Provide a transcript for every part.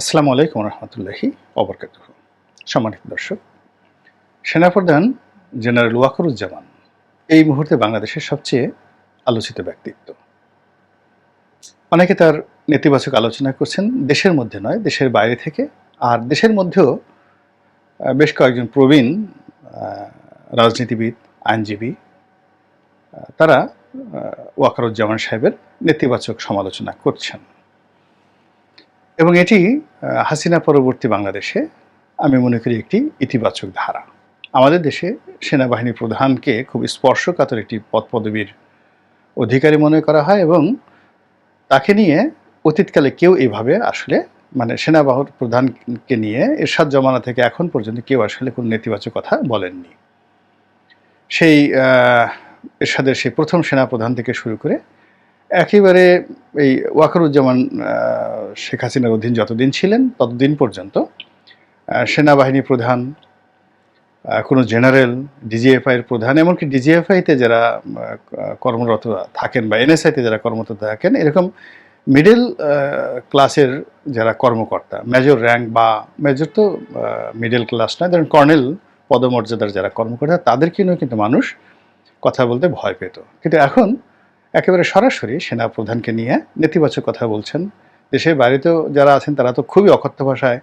আসসালামু আলাইকুম রহমতুল্লাহি অবরকাত সম্মানিত দর্শক, সেনাপ্রধান জেনারেল ওয়াকরুজ্জামান, এই মুহূর্তে বাংলাদেশের সবচেয়ে আলোচিত ব্যক্তিত্ব। অনেকে তার নেতিবাচক আলোচনা করছেন, দেশের মধ্যে নয়, দেশের বাইরে থেকে, আর দেশের মধ্যেও বেশ কয়েকজন প্রবীণ রাজনীতিবিদ, আইনজীবী তারা ওয়াকারুজ্জামান সাহেবের নেতিবাচক সমালোচনা করছেন। এবং এটি হাসিনা পরবর্তী বাংলাদেশে, আমি মনে করি একটি ইতিবাচক ধারা। আমাদের দেশে সেনাবাহিনী প্রধানকে খুব স্পর্শকাতর একটি পদ পদবীর অধিকারী মনে করা হয় এবং তাকে নিয়ে অতীতকালে কেউ এইভাবে আসলে মানে সেনাবাহিনী প্রধানকে নিয়ে এরশাদ জমানা থেকে এখন পর্যন্ত কেউ আসলে কোনো নেতিবাচক কথা বলেননি। সেই এরশাদের সেই প্রথম সেনাপ্রধান থেকে শুরু করে একেবারে এই ওয়াকারুজ্জামান শেখ হাসিনার অধীন যতদিন ছিলেন ততদিন পর্যন্ত সেনাবাহিনী প্রধান কোনো জেনারেল ডিজিএফআইয়ের প্রধান, এমনকি ডিজিএফআইতে যারা কর্মরত থাকেন বা এনএসআইতে যারা কর্মরত থাকেন, এরকম মিডল ক্লাসের যারা কর্মকর্তা, মেজর র্যাঙ্ক বা মেজর তো মিডল ক্লাস নয় ধরেন কর্নেল পদমর্যাদার যারা কর্মকর্তা, তাদেরকে নিয়েও কিন্তু মানুষ কথা বলতে ভয় পেত। কিন্তু এখন একেবারে সরাসরি সেনা প্রধানকে নিয়ে নেতিবাচক কথা বলছেন। দেশের বাইরেতেও যারা আছেন, তারা তো খুবই অকথ্য ভাষায়,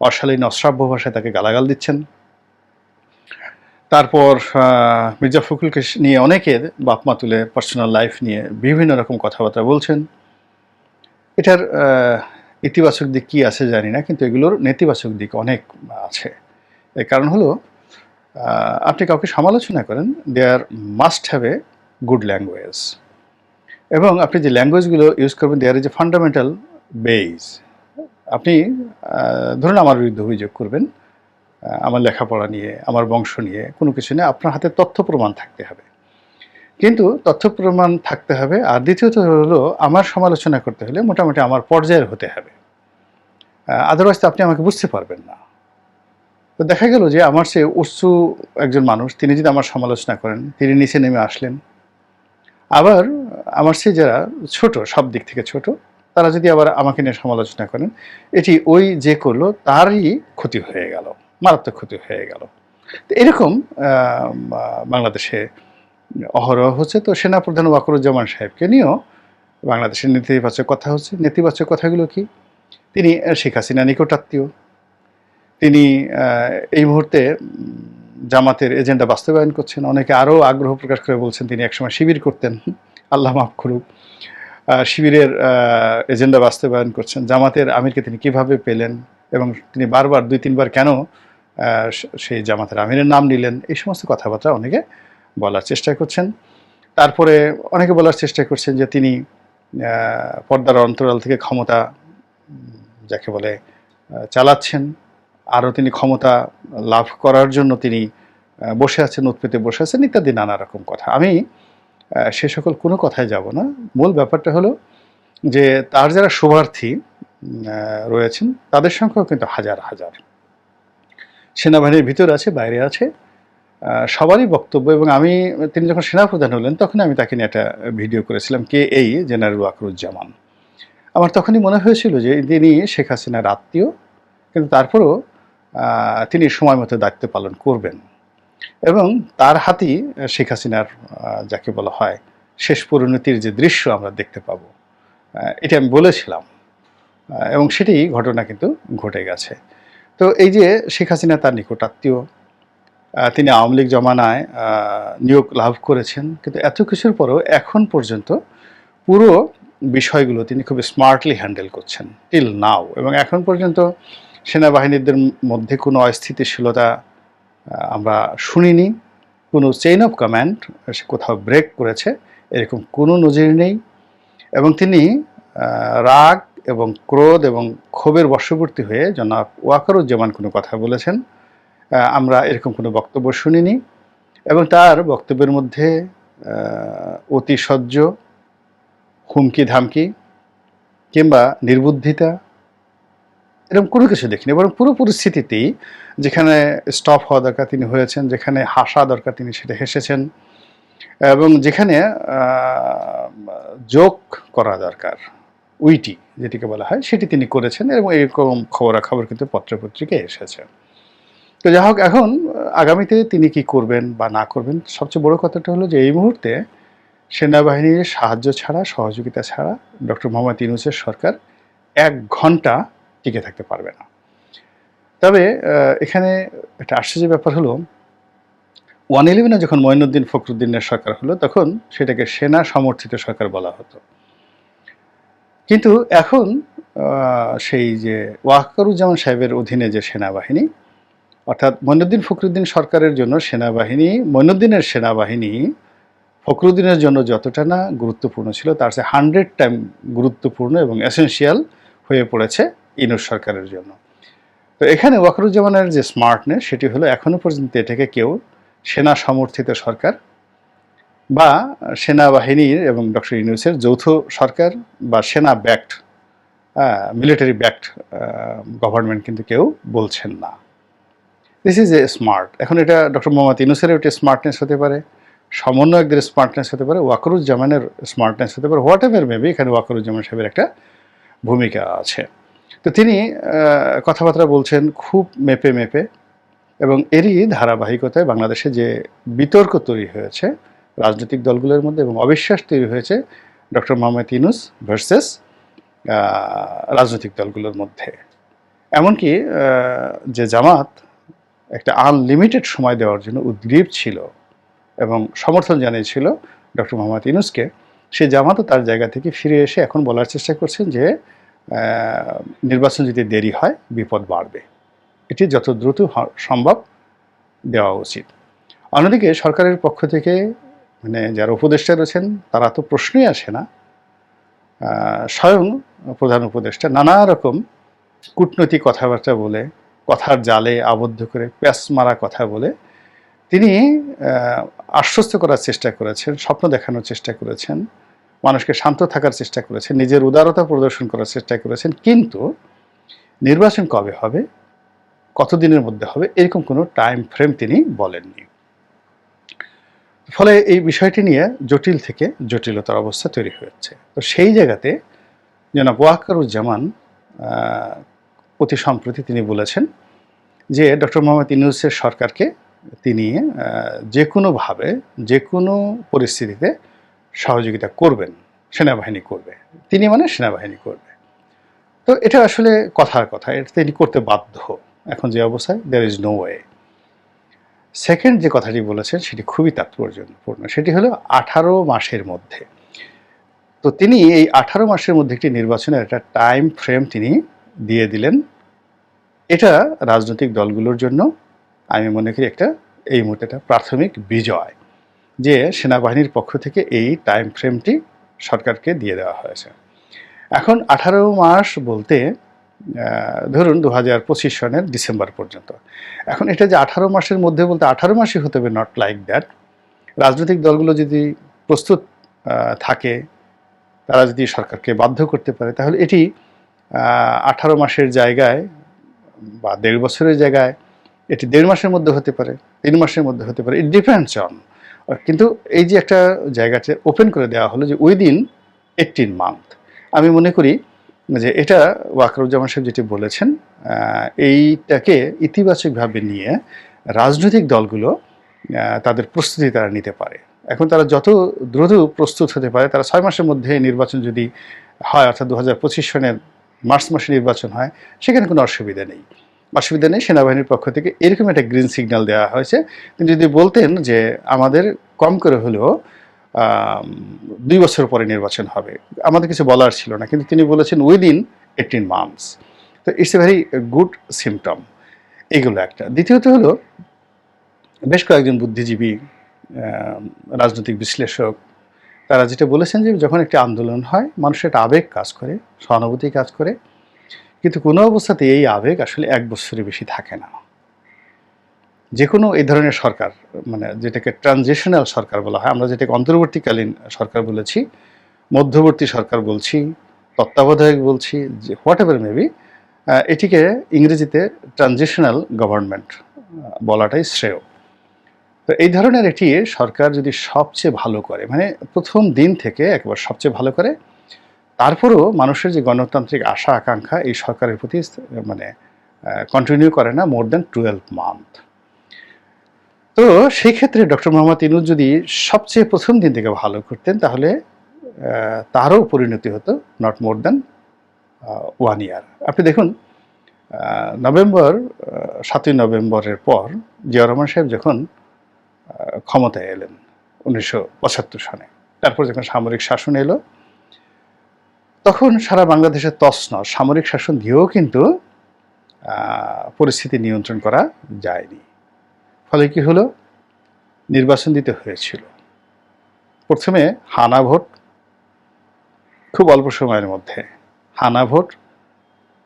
অশালীন, অশ্রাব্য ভাষায় তাকে গালাগাল দিচ্ছেন। তারপর মির্জা ফখরুলকে নিয়ে অনেকের বাপমা তুলে পার্সোনাল লাইফ নিয়ে বিভিন্ন রকম কথাবার্তা বলছেন। এটার ইতিবাচক দিক কী আছে জানি না, কিন্তু এগুলোর নেতিবাচক দিক অনেক আছে। এর কারণ হলো আপনি কাউকে সমালোচনা করেন there must have a good language এবং আপনি যে ল্যাঙ্গুয়েজগুলো ইউজ করবেন দেয়ার এ ফান্ডামেন্টাল বেজ আপনি ধরুন আমার বিরুদ্ধে অভিযোগ করবেন আমার লেখাপড়া নিয়ে, আমার বংশ নিয়ে, কোনো কিছু নিয়ে আপনার হাতে তথ্য প্রমাণ থাকতে হবে। কিন্তু তথ্য প্রমাণ থাকতে হবে, আর দ্বিতীয়ত হলো আমার সমালোচনা করতে হলে মোটামুটি আমার পর্যায়ের হতে হবে। আদারওয়াইজ আপনি আমাকে বুঝতে পারবেন না। তো দেখা গেল যে আমার সে উৎসু একজন মানুষ, তিনি যদি আমার সমালোচনা করেন, তিনি নিচে নেমে আসলেন আবার আমার সে যারা ছোট, সব দিক থেকে ছোট, তারা যদি আবার আমাকে নিয়ে সমালোচনা করেন, এটি ওই যে করল তারই ক্ষতি হয়ে গেল, মারাত্মক ক্ষতি হয়ে গেল। তো এরকম বাংলাদেশে অহরহ হচ্ছে। তো সেনাপ্রধান ওয়াকরুজ্জামান সাহেবকে নিয়েও বাংলাদেশের নেতিবাচক কথা হচ্ছে। নেতিবাচক কথাগুলো কি? তিনি শেখ হাসিনা নিকটাত্মীয়। তিনি এই মুহূর্তে জামাতের এজেন্ডা বাস্তবায়ন করছেন। অনেকে আরও আগ্রহ প্রকাশ করে বলছেন, তিনি একসময় শিবির করতেন। আল্লাহ মাফ করুক। শিবিরের এজেন্ডা বাস্তবায়ন করছেন। জামাতের আমিরকে তিনি কীভাবে পেলেন এবং তিনি বারবার, দুই, তিনবার কেন সেই জামাতের আমিরের নাম নিলেন, এই সমস্ত কথাবার্তা অনেকে বলার চেষ্টা করছেন। তারপরে অনেকে বলার চেষ্টা করছেন যে তিনি পর্দার অন্তরাল থেকে ক্ষমতা যাকে বলে চালাচ্ছেন। আরও তিনি ক্ষমতা লাভ করার জন্য তিনি বসে আছেন উৎপেতে বসে আছেন, ইত্যাদি, নানা রকম কথা। আমি সে সকল কোনো কথায় যাব না। মূল ব্যাপারটা হলো যে, তার যারা শুভার্থী রয়েছেন, তাদের সংখ্যাও কিন্তু হাজার হাজার। সেনাবাহিনীর ভিতর আছে, বাইরে আছে সবারই বক্তব্য এবং আমি, তিনি যখন সেনাপ্রধান হলেন তখন আমি তাকে নিয়ে একটা ভিডিও করেছিলাম, কে এই জেনারেল ওয়াকরুজ্জামান। আমার তখনই মনে হয়েছিল যে, তিনি শেখ হাসিনার আত্মীয়, কিন্তু তারপরেও তিনি সময় মতো দায়িত্ব পালন করবেন। এবং তার হাতেই শেখ হাসিনার যাকে বলা হয় শেষ পরিণতির যে দৃশ্য আমরা দেখতে পাবো এটা আমি বলেছিলাম এবং সেটি ঘটনা কিন্তু ঘটে গেছে। তো এই যে শেখ হাসিনা তার নিকট আত্মীয় তিনি আওয়ামী লীগ জমানায় নিয়োগ লাভ করেছেন, কিন্তু এত কিছুর পরেও এখন পর্যন্ত পুরো বিষয়গুলো তিনি খুব স্মার্টলি হ্যান্ডেল করছেন টিল নাও এবং এখন পর্যন্ত সেনাবাহিনীদের মধ্যে কোনো অস্থিতিশীলতা আমরা শুনিনি। কোনো চেইন অফ কমান্ড সে কোথাও ব্রেক করেছে, এরকম কোনো নজির নেই। এবং তিনি রাগ এবং ক্রোধ এবং ক্ষোভের বশবর্তী হয়ে জনাব ওয়াকারুজ্জামান কোনো কথা বলেছেন। আমরা এরকম কোনো বক্তব্য শুনিনি। এবং তার বক্তব্যের মধ্যে অতিশয্য হুমকি ধামকি কিংবা নির্বুদ্ধিতা এরকম কোনো কিছু দেখিনি, বরং পুরো পরিস্থিতিতেই যেখানে স্টপ হওয়া দরকার তিনি হয়েছেন, যেখানে হাসা দরকার তিনি সেটা হেসেছেন, এবং যেখানে যোগ করা দরকার, উইটি যেটিকে বলা হয়, সেটি তিনি করেছেন এবং এরকম খবরাখবর কিন্তু পত্রপত্রিকায় এসেছে। তো যাই হোক, এখন আগামীতে তিনি কি করবেন বা না করবেন, সবচেয়ে বড় কথাটা হলো যে এই মুহূর্তে সেনাবাহিনীর সাহায্য ছাড়া, সহযোগিতা ছাড়া ডক্টর মোহাম্মদ ইউনুসের সরকার এক ঘণ্টা টিকে থাকতে পারবে না। তবে এখানে একটা আশ্চর্য ব্যাপার হলো, ওয়ান ইলেভেনে যখন মঈনুদ্দিন ফখরুদ্দিনের সরকার হলো, তখন সেটাকে সেনা সমর্থিত সরকার বলা হতো। কিন্তু এখন সেই যে ওয়াকারুজ্জামান সাহেবের অধীনে যে সেনাবাহিনী, অর্থাৎ মঈনুদ্দিন ফখরুদ্দিন সরকারের জন্য সেনাবাহিনী, মঈনুদ্দিনের সেনাবাহিনী ফখরুদ্দিনের জন্য যতটা না গুরুত্বপূর্ণ ছিল, তার চেয়ে হান্ড্রেড টাইম গুরুত্বপূর্ণ এবং এসেনশিয়াল হয়ে পড়েছে ইনুস সরকারের জন্য। তো এখানে ওয়াকরুজ্জামানের যে স্মার্টনেস সেটি হলো এখনও পর্যন্ত এটাকে কেউ সেনা সমর্থিত সরকার বা সেনাবাহিনীর এবং ডক্টর ইউনুসের যৌথ সরকার বা সেনা ব্যাক্ট মিলিটারি ব্যাক্ট গভর্নমেন্ট কিন্তু কেউ বলছেন না। দিস ইজ এ স্মার্ট এখন এটা ডক্টর মোহাম্মদ ইউনুসের একটা স্মার্টনেস হতে পারে, সমন্বয়কদের স্মার্টনেস হতে পারে, ওয়াকরুজ্জামানের স্মার্টনেস হতে পারে হোয়াট এভার মেবি এখানে ওয়াকরুজ্জামান সাহেবের একটা ভূমিকা আছে। তো তিনি কথাবার্তা বলছেন খুব মেপে মেপে এবং এরই ধারাবাহিকতায় বাংলাদেশে যে বিতর্ক তৈরি হয়েছে, রাজনৈতিক দলগুলোর মধ্যে এবং অবিশ্বাস তৈরি হয়েছে, ডক্টর মোহাম্মদ ইউনুস ভার্সেস রাজনৈতিক দলগুলোর মধ্যে। এমনকি যে জামাত একটা আনলিমিটেড সময় দেওয়ার জন্য উদ্গ্রীব ছিল এবং সমর্থন জানিয়েছিল ডক্টর মোহাম্মদ ইউনুসকে, সে জামাতও তার জায়গা থেকে ফিরে এসে এখন বলার চেষ্টা করছেন যে নির্বাচন যদি দেরি হয়, বিপদ বাড়বে। এটি যত দ্রুত সম্ভব দেওয়া উচিত। অন্যদিকে সরকারের পক্ষ থেকে মানে যারা উপদেষ্টা রয়েছেন, তারা তো প্রশ্নই আসে না। স্বয়ং প্রধান উপদেষ্টা নানা রকম কূটনৈতিক কথাবার্তা বলে, কথার জালে আবদ্ধ করে প্যাস মারা কথা বলে, তিনি আশ্বস্ত করার চেষ্টা করেছেন, স্বপ্ন দেখানোর চেষ্টা করেছেন। মানুষকে শান্ত থাকার চেষ্টা করেছেন, নিজের উদারতা প্রদর্শন করার চেষ্টা করেছেন, কিন্তু নির্বাচন কবে হবে, কতদিনের মধ্যে হবে, এরকম কোনো টাইম ফ্রেম তিনি বলেননি। ফলে এই বিষয়টি নিয়ে জটিল থেকে জটিলতার অবস্থা তৈরি হয়েছে। তো সেই জায়গাতে জনাব ওয়াকারুজ্জামান অতি সম্প্রতি তিনি বলেছেন যে ডক্টর মোহাম্মদ ইউনুসের সরকারকে তিনি যে কোনোভাবে যে কোনো পরিস্থিতিতে সহযোগিতা করবেন, সেনাবাহিনী করবে। তিনি মানে সেনাবাহিনী করবে। তো এটা আসলে কথার কথা, এটা তিনি করতে বাধ্য। এখন যে অবস্থায় there is no way second যে কথাটি বলেছেন, সেটি খুবই তাৎপর্যপূর্ণ। সেটি হলো আঠারো মাসের মধ্যে। তো তিনি এই আঠারো মাসের মধ্যে একটি নির্বাচনের একটা টাইম ফ্রেম তিনি দিয়ে দিলেন। এটা রাজনৈতিক দলগুলোর জন্য, আমি মনে করি একটা, এই মুহূর্তে একটা প্রাথমিক বিজয়। যে সেনাবাহিনীর পক্ষ থেকে এই টাইম ফ্রেমটি সরকারকে দিয়ে দেওয়া হয়েছে। এখন আঠারো মাস বলতে ধরুন দু হাজার পঁচিশ সনের ডিসেম্বর পর্যন্ত। এখন এটা যে আঠারো মাসের মধ্যে বলতে আঠারো মাসই হতে হবে নট লাইক দ্যাট রাজনৈতিক দলগুলো যদি প্রস্তুত থাকে, তারা যদি সরকারকে বাধ্য করতে পারে, তাহলে এটি আঠারো মাসের জায়গায় বা দেড় বছরের জায়গায় এটি দেড় মাসের মধ্যে হতে পারে, তিন মাসের মধ্যে হতে পারে। ইট ডিপেন্ডস অন কিন্তু এই যে একটা জায়গাতে ওপেন করে দেওয়া হলো যে উইদিন এইটিন মান্থ আমি মনে করি যে এটা ওয়াকরুজ্জামান সাহেব যেটি বলেছেন এইটাকে ইতিবাচকভাবে নিয়ে রাজনৈতিক দলগুলো তাদের প্রস্তুতি তারা নিতে পারে। এখন তারা যত দ্রুত প্রস্তুত হতে পারে, তারা ছয় মাসের মধ্যে নির্বাচন যদি হয়, অর্থাৎ দু হাজার পঁচিশ সনের মার্চ মাসে নির্বাচন হয়, সেখানে কোনো অসুবিধা নেই। অসুবিধা নেই, সেনাবাহিনীর পক্ষ থেকে এরকম একটা গ্রিন সিগন্যাল দেওয়া হয়েছে। তিনি যদি বলতেন যে আমাদের কম করে হলেও দুই বছর পরে নির্বাচন হবে, আমাদের কিছু বলার ছিল না, কিন্তু তিনি বলেছেন উইদিন এইটিন মান্থস তো it's a very good symptom এগুলো একটা। দ্বিতীয়ত হলো, বেশ কয়েকজন বুদ্ধিজীবী রাজনৈতিক বিশ্লেষক, তারা যেটা বলেছেন যে যখন একটি আন্দোলন হয় মানুষের একটা আবেগ কাজ করে, সহানুভূতি কাজ করে কিন্তু কোনো অবস্থাতে এই আবেগ আসলে এক বছরের বেশি থাকে না। যে কোনো এই ধরনের সরকার মানে যেটাকে ট্রানজিশনাল সরকার বলা হয়, আমরা যেটাকে অন্তর্বর্তীকালীন সরকার বলেছি, মধ্যবর্তী সরকার বলছি, তত্ত্বাবধায়ক বলছি, যে হোয়াট এভার মেবি এটিকে ইংরেজিতে ট্রানজিশনাল গভর্নমেন্ট বলাটাই শ্রেয়। তো এই ধরনের এটি সরকার যদি সবচেয়ে ভালো করে মানে প্রথম দিন থেকে একবার সবচেয়ে ভালো করে তারপরেও মানুষের যে গণতান্ত্রিক আশা, আকাঙ্ক্ষা, এই সরকারের প্রতি মানে কন্টিনিউ করে না মোর দ্যান টুয়েলভ মান্থ তো সেই ক্ষেত্রে ডক্টর মোহাম্মদ ইনুজ যদি সবচেয়ে প্রথম দিন থেকে ভালো করতেন, তাহলে তারও পরিণতি হতো not more than one year আপনি দেখুন নভেম্বর সাতই নভেম্বরের পর জিয়া রহমান সাহেব যখন ক্ষমতায় এলেন উনিশশো পঁচাত্তর সনে তারপর যখন সামরিক শাসন এলো তখন সারা বাংলাদেশের তছনছ। সামরিক শাসন দিয়েও কিন্তু পরিস্থিতি নিয়ন্ত্রণ করা যায়নি। ফলে কি হলো? নির্বাচন দিতে হয়েছিল। প্রথমে হানা ভোট, খুব অল্প সময়ের মধ্যে। হানা ভোট,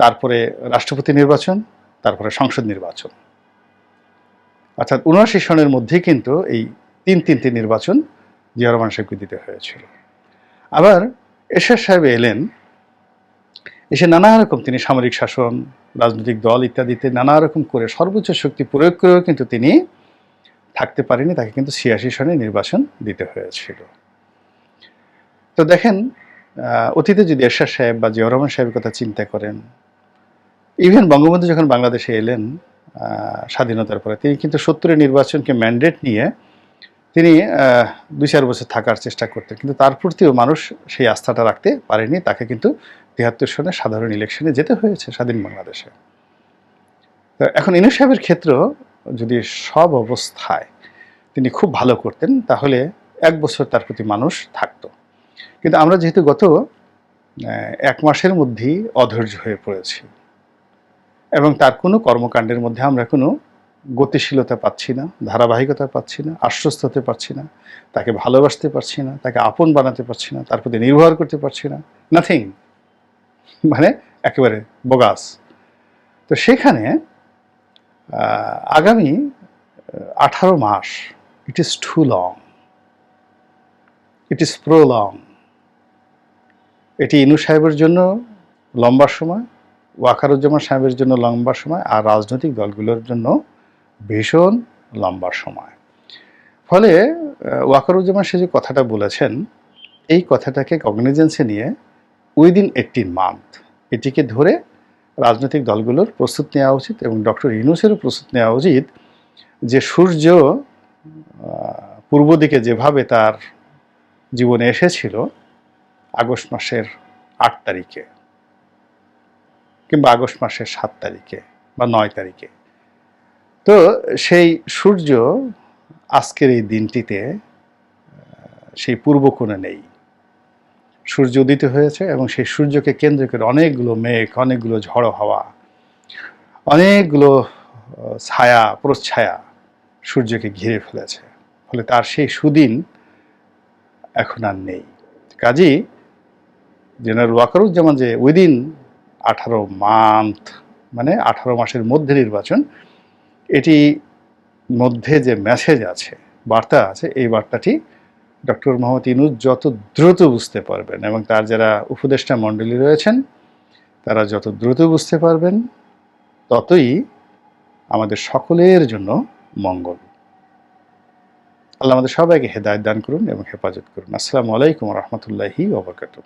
তারপরে রাষ্ট্রপতি নির্বাচন, তারপরে সংসদ নির্বাচন। অর্থাৎ উনআশি সনের মধ্যেই কিন্তু এই তিন তিনটি নির্বাচন জিয়া রহমান সাহেবকে দিতে হয়েছিল। আবার এরশাদ সাহেব এলেন। এসে নানা রকম তিনি সামরিক শাসন, রাজনৈতিক দল ইত্যাদিতে নানা রকম করে সর্বোচ্চ শক্তি প্রয়োগ করেও কিন্তু তিনি থাকতে পারেনি তাকে কিন্তু ছিয়াশি সনে নির্বাচন দিতে হয়েছিল। তো দেখেন অতীতে যদি এরশাদ সাহেব বা জিয়া রহমান সাহেবের কথা চিন্তা করেন, ইভেন বঙ্গবন্ধু যখন বাংলাদেশে এলেন স্বাধীনতার পরে, তিনি কিন্তু সত্তরের নির্বাচনকে ম্যান্ডেট নিয়ে তিনি দুই চার বছর থাকার চেষ্টা করতেন। কিন্তু তার প্রতিও মানুষ সেই আস্থাটা রাখতে পারেনি। তাকে কিন্তু তিয়াত্তর সনে সাধারণ ইলেকশনে যেতে হয়েছে স্বাধীন বাংলাদেশে। তো এখন ইনু সাহেবের ক্ষেত্র যদি সব অবস্থায় তিনি খুব ভালো করতেন, তাহলে এক বছর তার প্রতি মানুষ থাকতো। কিন্তু আমরা যেহেতু গত এক মাসের মধ্যেই অধৈর্য হয়ে পড়েছি। এবং তার কোনো কর্মকাণ্ডের মধ্যে আমরা কোনো গতিশীলতা পাচ্ছি না, ধারাবাহিকতা পাচ্ছি না আশ্বস্ত হতে পারছি না, তাকে ভালোবাসতে পারছি না, তাকে আপন বানাতে পারছি না, তার প্রতি নির্ভর করতে পারছি না নাথিং মানে একেবারে বোগাস। তো সেখানে আগামী আঠারো মাস it is too long it is prolong এটি ইনু সাহেবের জন্য লম্বা সময়, ওয়াকারুজ্জামান সাহেবের জন্য লম্বা সময়, আর রাজনৈতিক দলগুলোর জন্য ভীষণ লম্বা সময়। ফলে ওয়াকারুজ্জামান সে যে কথাটা বলেছেন, এই কথাটাকে কগনিজেন্সে নিয়ে উইদিন এইটিন মান্থ এটিকে ধরে রাজনৈতিক দলগুলোর প্রস্তুত নেওয়া উচিত এবং ডক্টর ইউনুসেরও প্রস্তুত নেওয়া উচিত যে সূর্য পূর্ব দিকে যেভাবে তার জীবনে এসেছিল আগস্ট মাসের আট তারিখে কিংবা আগস্ট মাসের সাত তারিখে বা নয় তারিখে। তো সেই সূর্য আজকের এই দিনটিতে সেই পূর্ব কোণে নেই। সূর্য উদিত হয়েছে এবং সেই সূর্যকে কেন্দ্র করে অনেকগুলো মেঘ, অনেকগুলো ঝড়ো হাওয়া, অনেকগুলো ছায়া, প্রচ্ছায়া সূর্যকে ঘিরে ফেলেছে। ফলে তার সেই সুদিন এখন আর নেই। কাজেই জেনারেল ওয়াকারুজ্জামান যে উইদিন আঠারো মান্থ মানে আঠারো মাসের মধ্যে নির্বাচন এটি মধ্যে যে মেসেজ আছে, বার্তা আছে, এই বার্তাটি ডক্টর মোহাম্মদ ইনুজ যত দ্রুত বুঝতে পারবেন এবং তার যারা উপদেষ্টা মণ্ডলী রয়েছেন, তারা যত দ্রুত বুঝতে পারবেন, ততই আমাদের সকলের জন্য মঙ্গল। আল্লাহ আমাদের সবাইকে হেদায়ত দান করুন এবং হেফাজত করুন। আসসালামু আলাইকুম রহমতুল্লাহি ওবরকাতুহ